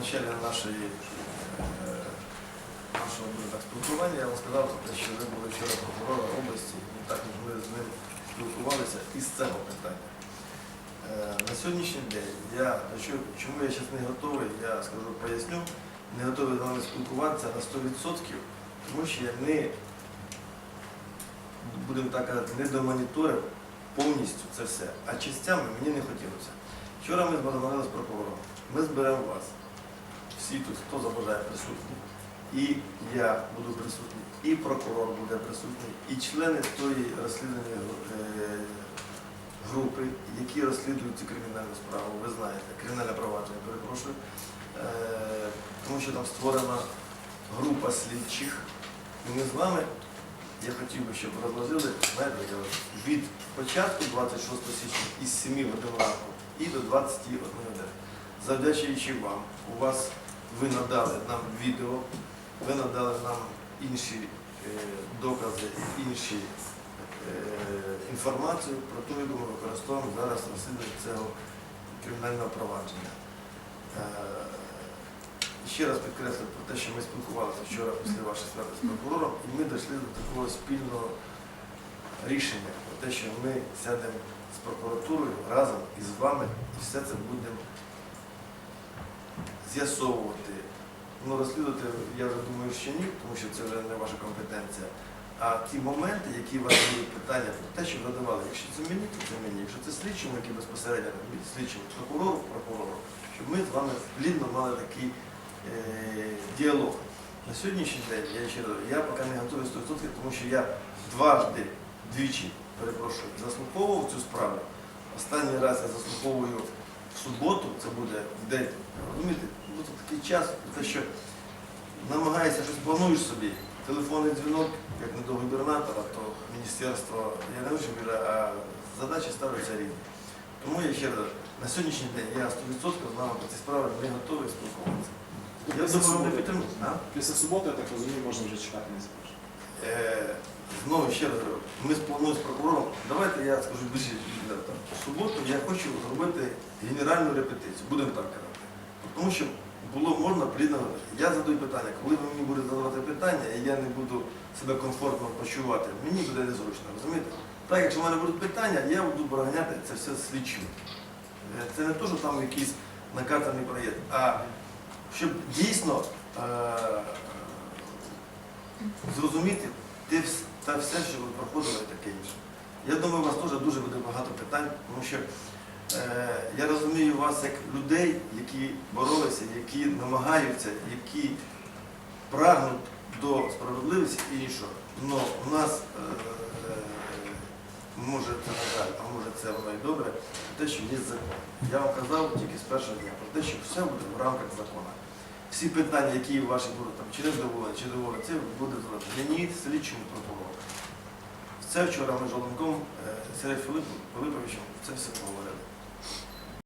началі нашої, нашого спілкування я вам сказав, що ви були вчора прокурора області, і також ми з ним спілкувалися із цього питання. Е, На сьогоднішній день я чому я зараз не готовий, я скажу, поясню, не готовий з вами спілкуватися на 100%, тому що я не, будемо так казати, не домоніторив повністю це все. А частями мені не хотілося. Вчора ми зговорили з прокурором. Ми зберемо вас. Всі тут, хто забажає присутні. І я буду присутній, і прокурор буде присутній, і члени тої розслідувальної е, групи, які розслідують цю кримінальну справу. Ви знаєте, кримінальне провадження, перепрошую. Е, Тому що там створена група слідчих. І ми з вами, я хотів би, щоб розложили, від початку 26 січня із 7 годин ранку і до 21 години. Завдячуючи вам, у вас ви надали нам відео, ви надали нам інші е, докази, інші е, інформацію про ту, яку ми використовуємо зараз в розслідуванні цього кримінального провадження. Е, Ще раз підкреслю про те, що ми спілкувалися вчора після вашої справи з прокурором, і ми дійшли до такого спільного рішення про те, що ми сядемо з прокуратурою разом із вами і все це будемо з'ясовувати. Ну, розслідувати, я думаю, що ні, тому що це вже не ваша компетенція. А ті моменти, які у вас були питання, про те, що задавали, якщо це мені, то це мені. Якщо це слідчому, який безпосередньо слідчому прокурору, прокурору, щоб ми з вами плідно мали такий е, діалог. На сьогоднішній день я ще я поки не готовий 100%, тому що я дважди, двічі, перепрошую, заслуховував цю справу. Останній раз я заслуховую суботу, це буде в день. Розумієте, ну такий час, те, що намагаєшся щось плануєш собі. Телефонний дзвінок, як не до губернатора, то міністерство, я не вірю, а задачі ставляться рівні. Тому я ще раз, на сьогоднішній день я 100% з вами про ці справи не готовий спілкуватися. Я Після суботи, я так розумію, можна вже чекати не запрошення. Е, Знову ще раз ми сплануємо з прокурором. Давайте я скажу більше відверто. В суботу я хочу зробити генеральну репетицію, будемо так казати. Тому що було можна плідно. Я задаю питання, коли ви мені будете задавати питання, і я не буду себе комфортно почувати, мені буде незручно, розумієте? Так, якщо в мене будуть питання, я буду проганяти це все слідчим. Е, Це не то, що там якийсь накатаний проєкт, а щоб дійсно е, зрозуміти те те все, що ви проходили таке інше. Я думаю, у вас теж дуже буде багато питань, тому що е, я розумію вас як людей, які боролися, які намагаються, які прагнуть до справедливості і іншого. Але у нас, е, е, може це на жаль, а може це воно і добре, те, що є закон. Я вам казав тільки з першого дня про те, що все буде в рамках закону. Всі питання, які ваші будуть там, чи не здоволені, чи доволені, це буде зробити. Мені слідчому прокурору. Це вчора ми з Жолонком Сергій Филипповичем Филип- це все говорили.